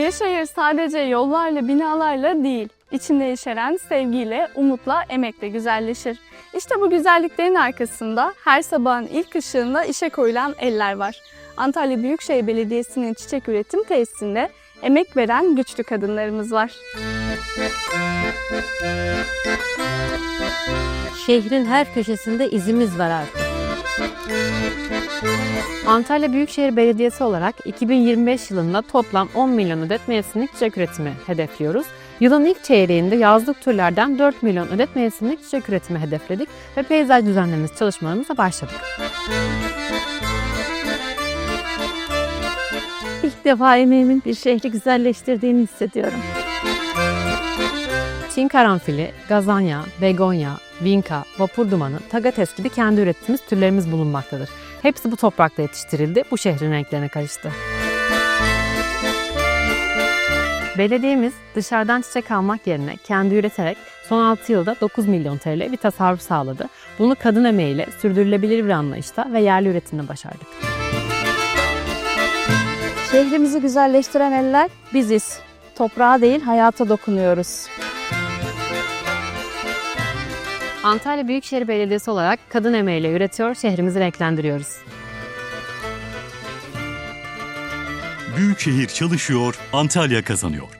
Bir şehir sadece yollarla, binalarla değil, içinde yeşeren sevgiyle, umutla, emekle güzelleşir. İşte bu güzelliklerin arkasında her sabahın ilk ışığında işe koyulan eller var. Antalya Büyükşehir Belediyesi'nin çiçek üretim tesisinde emek veren güçlü kadınlarımız var. Şehrin her köşesinde izimiz var artık. Antalya Büyükşehir Belediyesi olarak 2025 yılında toplam 10 milyon adet mevsimlik çiçek üretimi hedefliyoruz. Yılın ilk çeyreğinde yazlık türlerden 4 milyon adet mevsimlik çiçek üretimi hedefledik ve peyzaj düzenlemesi çalışmalarımıza başladık. İlk defa emeğimin bir şehri güzelleştirdiğini hissediyorum. Çin karanfili, gazanya, begonya, vinka, vapur dumanı, tagates gibi kendi ürettiğimiz türlerimiz bulunmaktadır. Hepsi bu toprakta yetiştirildi, bu şehrin renklerine karıştı. Belediyemiz dışarıdan çiçek almak yerine kendi üreterek son 6 yılda 9 milyon TL bir tasarruf sağladı. Bunu kadın emeğiyle sürdürülebilir bir anlayışta ve yerli üretimle başardık. Şehrimizi güzelleştiren eller biziz. Toprağa değil hayata dokunuyoruz. Antalya Büyükşehir Belediyesi olarak kadın emeğiyle üretiyor, şehrimizi renklendiriyoruz. Büyükşehir çalışıyor, Antalya kazanıyor.